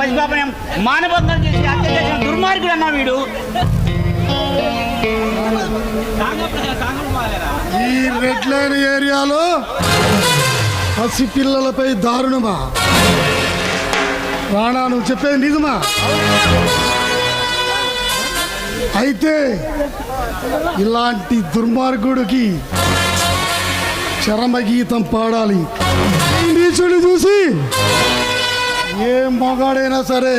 పసిపాపని మానబంధం చేసి హత్య చేసిన దుర్మార్గుడు అన్న వీడు. ఈ రెడ్ లైన్ ఏరియాలో పసి పిల్లలపై దారుణమా? రాణా నువ్వు చెప్పేది నిజమా? అయితే ఇలాంటి దుర్మార్గుడికి చరమగీతం పాడాలి. ఈ చూసి ఏ మగాడైనా సరే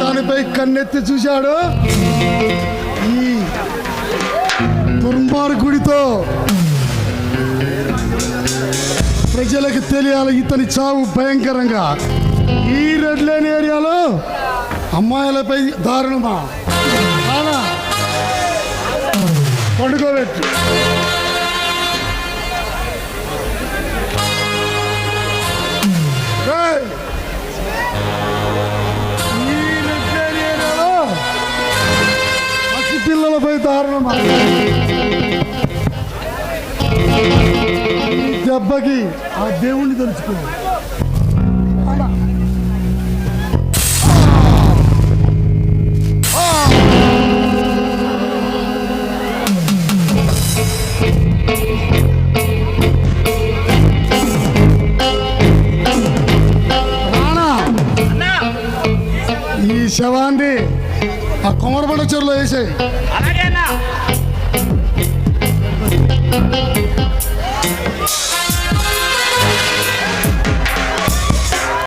దానిపై కన్నెత్తి చూశాడు. ఈ దుర్మార్గుడితో ప్రజలకు తెలియాలి ఇతని చావు భయంకరంగా. ఈ రెడ్ లైన్ ఏరియాలో అమ్మాయిలపై దారుణమా? పండుకోబెట్టు. పసి దారుణం ఈ దెబ్బకి ఆ దేవుణ్ణి తలుచుకో Thank you. ఈ శవాన్ని ఆ కుమరబండ చెరులో వేసేయి.